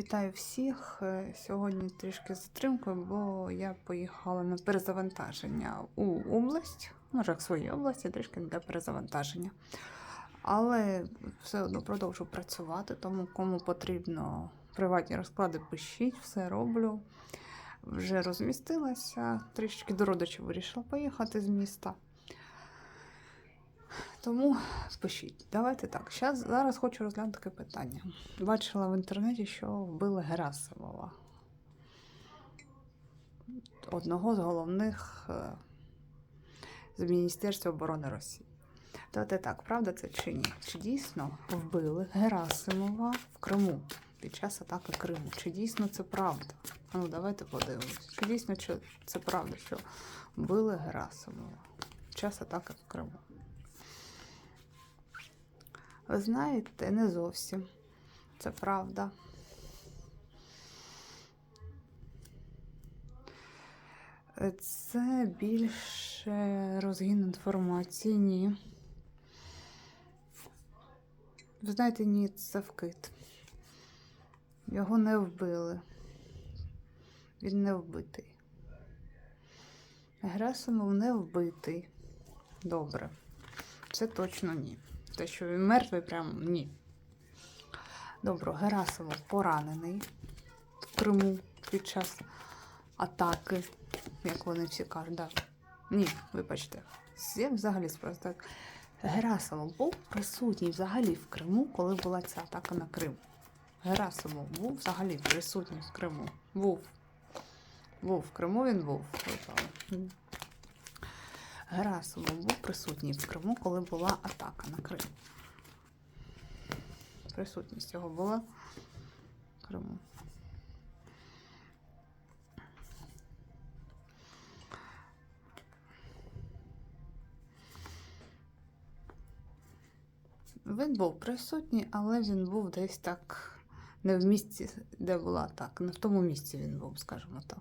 Вітаю всіх. Е, Сьогодні трішки затримкою, бо я поїхала на перезавантаження у область, може, в своїй області, трішки для перезавантаження. Але все одно продовжу працювати, тому кому потрібно приватні розклади, пишіть, все роблю. Вже розмістилася, трішки до родичів вирішила поїхати з міста. Тому пишіть. Давайте так. Щас, зараз хочу розглянути таке питання. Бачила в інтернеті, що вбили Герасимова. Одного з головних е, з Міністерства оборони Росії. Давайте так, правда це чи ні? Чи дійсно вбили Герасимова в Криму під час атаки Криму? Чи дійсно це правда? Ну, давайте подивимось. Чи дійсно це правда, що вбили Герасимова під час атаки в Криму? Ви знаєте, не зовсім. Це правда. Це більше розгін інформації, ні. Ви знаєте, ні, це вкид. Його не вбили. Він не вбитий. Герасимов не вбитий. Добре. Це точно ні. Те, що він мертвий, прям ні. Добре, Герасимов поранений в Криму під час атаки, як вони всі кажуть. Да. Ні, вибачте. Я взагалі спроста. Герасимов був присутній взагалі в Криму, коли була ця атака на Крим. Герасимов був взагалі присутній в Криму. Був. Був в Криму він був. Герасимов був присутній в Криму, коли була атака на Крим. Присутність його була в Криму. Він був присутній, але він був десь так не в місці, де була атака. Не в тому місці він був, скажімо так.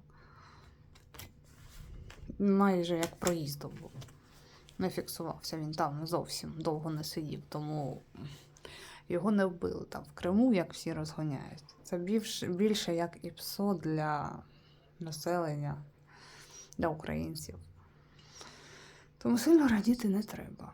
Майже як проїздом був. Не фіксувався він там зовсім довго не сидів, тому його не вбили там в Криму, як всі розгоняють. Це більше, більше як і ПСО для населення, для українців. Тому сильно радіти не треба.